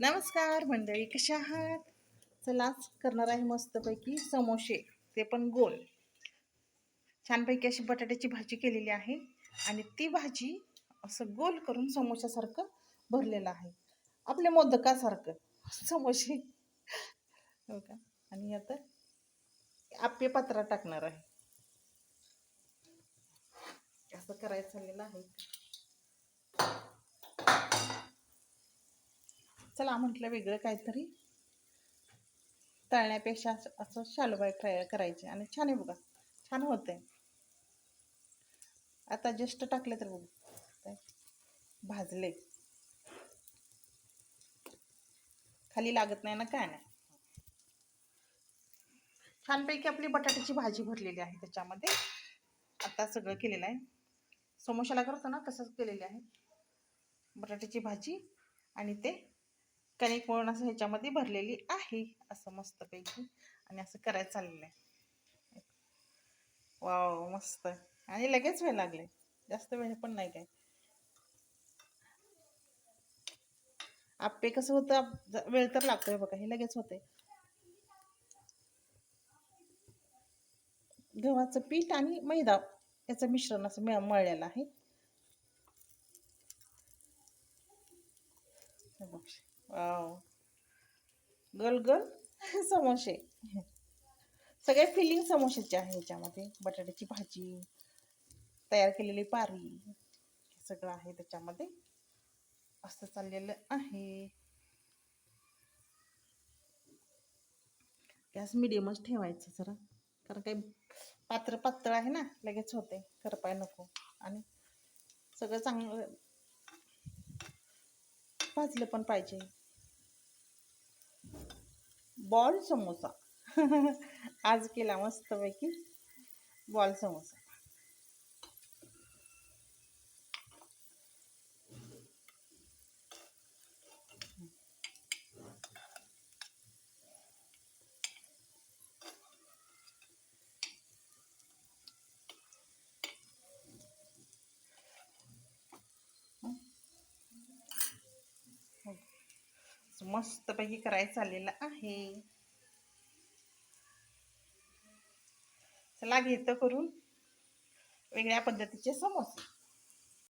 नमस्कार मंडळी कशा आहात? चला करणार आहे मस्तपैकी समोसे ते पण गोल. छानपैकी अशी बटाट्याची भाजी केलेली आहे आणि ती भाजी असं गोल करून समोशासारखं भरलेलं आहे. आपल्या मोदकासारखं समोसे. हो का? आणि आता आप्पे पात्रा टाकणार आहे. असं करायचं झालेलं आहे. चला म्हटलं वेगळं काहीतरी. तळण्यापेक्षा असं- असं शालूबाई फ्राय करायचे. आणि छान आहे बघा छान होतंय. आता जस्ट टाकले तर बघू. भाजले. खाली लागत नाही ना काय नाही. छानपैकी आपली बटाट्याची भाजी भरलेली आहे त्याच्यामध्ये. आता सगळं केलेलं आहे. समोशाला करतो ना तसंच केलेले आहे. बटाट्याची भाजी आणि ते कणिक म्हणून असं ह्याच्यामध्ये भरलेली आहे असं मस्तपैकी. आणि असं करायचं चाललेलं आहे. वाव मस्त. आणि लगेच वेळ लागले. जास्त वेळ पण नाही काय. आप्पे कसं होतं वेळ तर लागतोय बघा हे लगेच होते गव्हाचं पीठ आणि मैदा याचं मिश्रण असं मिळ मळलेलं आहे. बघ. वाव. गल समोसे. सगळे फिलिंग समोसेचे आहे याच्यामध्ये. बटाट्याची भाजी तयार केलेली पारी हे सगळं आहे त्याच्यामध्ये. असं चाललेलं आहे. गॅस मिडियमच ठेवायचं जरा. कारण काही पात्र पातळ आहे ना लगेच होते. करपाय नको. आणि सगळं चांगलं भाजलं पण पाहिजे. बॉल समोसा आज केला मस्तपैकी बॉल समोसा मस्तपैकी करायचं चाललेलं आहे. चला घेतो करून वेगळ्या पद्धतीचे समोसे.